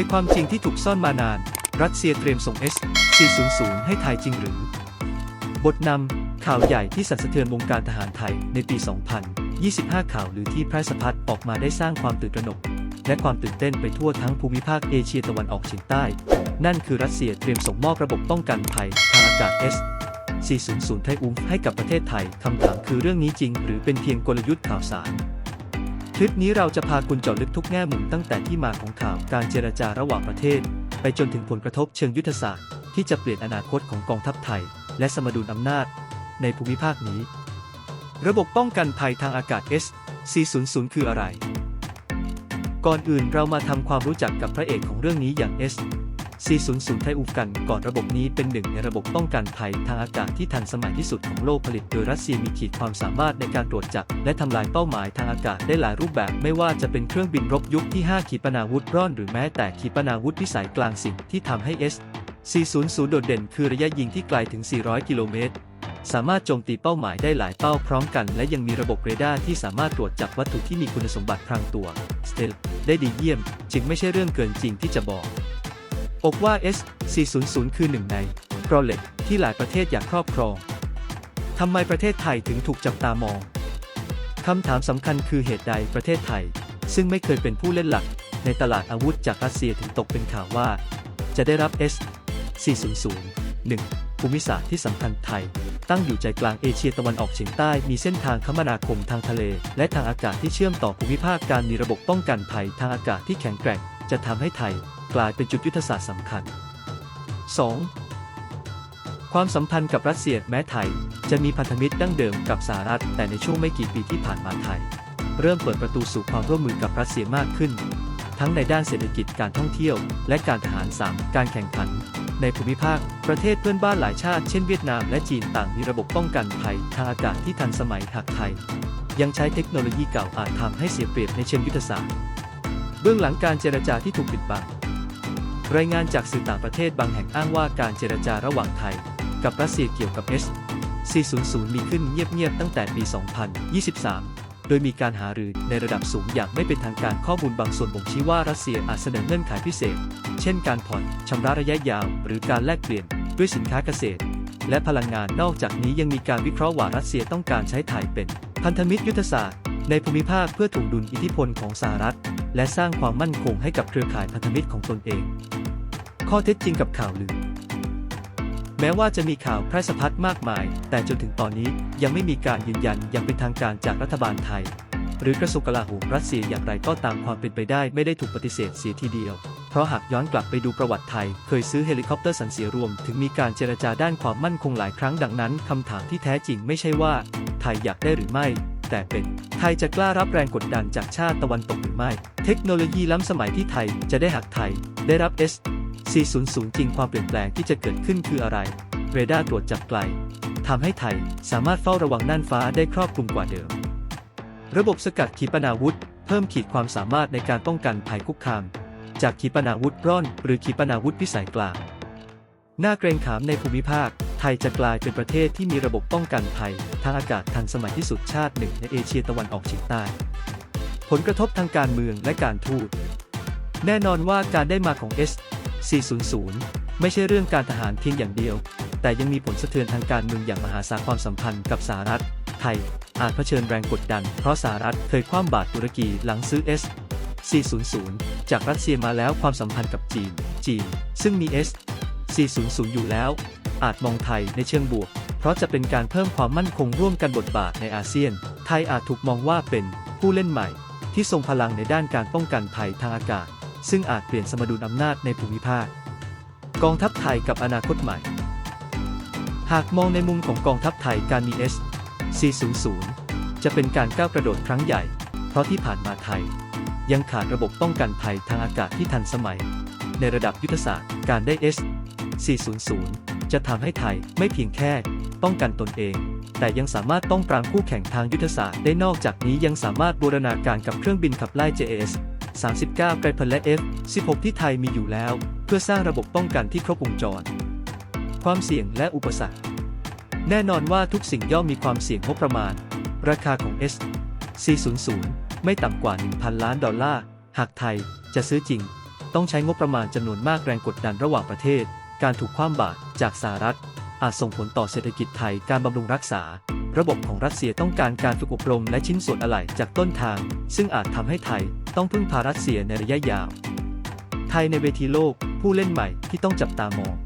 ยความจริงที่ถูกซ่อนมานาน รัสเซียเตรียมส่ง S-400 ให้ไทยจริงหรือ บทนำข่าวใหญ่ที่สั่นสะเทือนวงการทหารไทยในปี 2025 ข่าวหรือที่แพร่สะพัดออกมาได้สร้างความตื่นตระหนก และความตื่นเต้นไปทั่วทั้งภูมิภาคเอเชียตะวันออกเฉียงใต้ นั่นคือรัสเซียเตรียมส่งมอบระบบป้องกันภัยทางอากาศ S 400ไทยอุ้มให้กับประเทศไทย คำถามคือเรื่องนี้จริง หรือเป็นเพียงกลยุทธ์ข่าวสาร คลิปนี้เราจะพาคุณเจาะลึกทุกแง่มุมตั้งแต่ที่มาของข่าวการเจรจาระหว่างประเทศ ไปจนถึงผลกระทบเชิงยุทธศาสตร์ ที่จะเปลี่ยนอนาคตของกองทัพไทย และสมดุลอำนาจ ในภูมิภาคนี้ ระบบป้องกันภัยทางอากาศ S 400 คืออะไร ก่อนอื่นเรามาทำความรู้จักกับพระเอกของเรื่องนี้อย่าง S 400 ไทยอูกันก่อนระบบนี้เป็นหนึ่งในระบบป้องกันภัยทางอากาศที่ทันสมัยที่สุดของโลกผลิตโดยรัสเซียมีขีดความสามารถในการตรวจจับ และทำลายเป้าหมายทางอากาศได้หลายรูปแบบ ไม่ว่าจะเป็นเครื่องบินรบยุคที่ 5 ขีปนาวุธร่อน หรือแม้แต่ขีปนาวุธพิสัยกลางสิ่งที่ทำให้ S 400 โดดเด่นคือระยะยิงที่ไกลถึง 400 กิโลเมตร สามารถโจมตีเป้าหมายได้หลายเป้าพร้อมกัน และยังมีระบบเรดาร์ที่สามารถตรวจจับวัตถุที่มีคุณสมบัติพรางตัว Stealth ได้ดีเยี่ยม จึงไม่ใช่เรื่องเกินจริงที่จะบอก อกว่า S400 คือหนึ่งในโปรเล็กที่หลายประเทศอยากครอบครอง ทำไมประเทศไทยถึงถูกจับตามอง คำถามสำคัญคือเหตุใดประเทศไทย ซึ่งไม่เคยเป็นผู้เล่นหลัก ในตลาดอาวุธจากรัสเซียถึงตกเป็นข่าวว่า จะได้รับ S400 1. ภูมิศาสตร์ที่สำคัญไทย ตั้งอยู่ใจกลางเอเชียตะวันออกเฉียงใต้มีเส้นทางคมนาคมทางทะเล และทางอากาศที่เชื่อมต่อภูมิภาคการมีระบบป้องกันภัยทางอากาศที่แข็งแกร่ง จะทำให้ไทย กลายเป็นจุดยุทธศาสตร์สำคัญ 2. ความสัมพันธ์กับรัสเซียแม้ไทย จะมีพันธมิตรดั้งเดิมกับสหรัฐ แต่ในช่วงไม่กี่ปีที่ผ่านมาไทย เริ่มเปิดประตูสู่ความร่วมมือกับรัสเซียมากขึ้น ทั้งในด้านเศรษฐกิจการท่องเที่ยว และการทหาร 3. การแข่งขัน ในภูมิภาค ประเทศเพื่อนบ้านหลายชาติเช่นเวียดนามและจีนต่างมีระบบป้องกันภัยทางอากาศที่ทันสมัยหากไทย ยังใช้เทคโนโลยีเก่าอาจทำให้เสียเปรียบในเชิงยุทธศาสตร์เบื้องหลังการเจรจาที่ถูกปิดบัง รายงานจากสื่อต่างประเทศบางแห่งอ้างว่าการเจรจาระหว่างไทย กับรัสเซียเกี่ยวกับ S 400 มีขึ้นเงียบๆตั้งแต่ปี 2023 โดยมีการหารือในระดับสูงอย่างไม่เป็นทางการข้อมูลบางส่วนบ่งชี้ว่ารัสเซียอาจเสนอเงื่อนไขพิเศษ เช่นการผ่อนชำระระยะยาว หรือการแลกเปลี่ยนด้วยสินค้าเกษตร และพลังงานนอกจากนี้ยังมีการวิเคราะห์ว่ารัสเซียต้องการใช้ไทยเป็น พันธมิตรยุทธศาสตร์ ในภูมิภาคเพื่อถ่วงดุลอิทธิพลของสหรัฐ และสร้างความมั่นคงให้กับเครือข่ายพันธมิตรของตนเอง ข้อเท็จจริงกับข่าวลือ แม้ว่าจะมีข่าวแพร่สะพัดมากมาย แต่จนถึงตอนนี้ยังไม่มีการยืนยันอย่างเป็นทางการจากรัฐบาลไทย หรือกระทรวงกลาโหมรัสเซียอย่างไรก็ตามความเป็นไปได้ไม่ได้ถูกปฏิเสธเสียทีเดียว เพราะหากย้อนกลับไปดูประวัติไทย เคยซื้อเฮลิคอปเตอร์สันเสียรวม ถึงมีการเจรจาด้านความมั่นคงหลายครั้งดังนั้นคำถามที่แท้จริงไม่ใช่ว่า ไทยอยากได้หรือไม่ แต่เป็นไทยจะกล้ารับแรงกดดันจากชาติตะวันตกหรือไม่ เทคโนโลยีล้ำสมัยที่ไทยจะได้หากไทย ได้รับ S 400 จริงความเปลี่ยนแปลงที่จะเกิดขึ้นคืออะไร เรดาร์ตรวจจับไกลทำให้ไทยสามารถเฝ้าระวังน่านฟ้าได้ครอบคลุมกว่าเดิม ระบบสกัดขีปนาวุธ เพิ่มขีดความสามารถในการป้องกันภัยคุกคาม จากขีปนาวุธร่อน หรือขีปนาวุธพิสัยกลางน่าเกรงขามในภูมิภาค ทยจะกลายเป็นประเทศที่มีระบบป้องกันภัยทางอากาศทันสมัยที่สุดชาติหนึ่งในเอเชียตะวันออกเฉียงใต้ ผลกระทบทางการเมืองและการทูต แน่นอนว่าการได้มาของ S 400 ไม่ใช่เรื่องการทหารเพียงอย่างเดียว แต่ยังมีผลสะเทือนทางการเมืองอย่างมหาศาลความสัมพันธ์กับสหรัฐ ไทย อาจเผชิญแรงกดดัน เพราะสหรัฐเคยคว่ำบาตรตุรกีหลังซื้อ S 400 จากรัสเซียมาแล้วความสัมพันธ์กับจีน จีน ซึ่งมี S 400 อยู่แล้ว อาจมองไทยในเชิงบวก เพราะจะเป็นการเพิ่มความมั่นคงร่วมกันบทบาทในอาเซียน ไทยอาจถูกมองว่าเป็นผู้เล่นใหม่ ที่ทรงพลังในด้านการป้องกันภัยทางอากาศ ซึ่งอาจเปลี่ยนสมดุลอำนาจในภูมิภาค กองทัพไทยกับอนาคตใหม่ หากมองในมุมของกองทัพไทยการมี S 400 จะเป็นการก้าวกระโดดครั้งใหญ่ เพราะที่ผ่านมาไทย ยังขาดระบบป้องกันภัยทางอากาศที่ทันสมัย ในระดับยุทธศาสตร์การได้ S 400 จะทำให้ไทยไม่เพียงแค่ป้องกันตนเอง แต่ยังสามารถป้องปรามคู่แข่งทางยุทธศาสตร์ได้นอกจากนี้ยังสามารถบูรณาการกับเครื่องบินขับไล่ JAS 39 ไกรพลและ F16 ที่ไทยมีอยู่แล้ว เพื่อสร้างระบบป้องกันที่ครบวงจร ความเสี่ยงและอุปสรรค แน่นอนว่าทุกสิ่งย่อมมีความเสี่ยงงบประมาณ ราคาของ S 400 ไม่ต่ำกว่า 1,000 ล้านดอลลาร์ หากไทยจะซื้อจริง ต้องใช้งบประมาณจำนวนมากแรงกดดันระหว่างประเทศ การถูกคว่ำบาตรจากสหรัฐ อาจส่งผลต่อเศรษฐกิจไทยการบำรุงรักษา ระบบของรัสเซียต้องการการฝึกอบรมและชิ้นส่วนอะไหล่จากต้นทาง ซึ่งอาจทำให้ไทยต้องพึ่งพารัสเซียในระยะยาว ไทยในเวทีโลกผู้เล่นใหม่ที่ต้องจับตามอง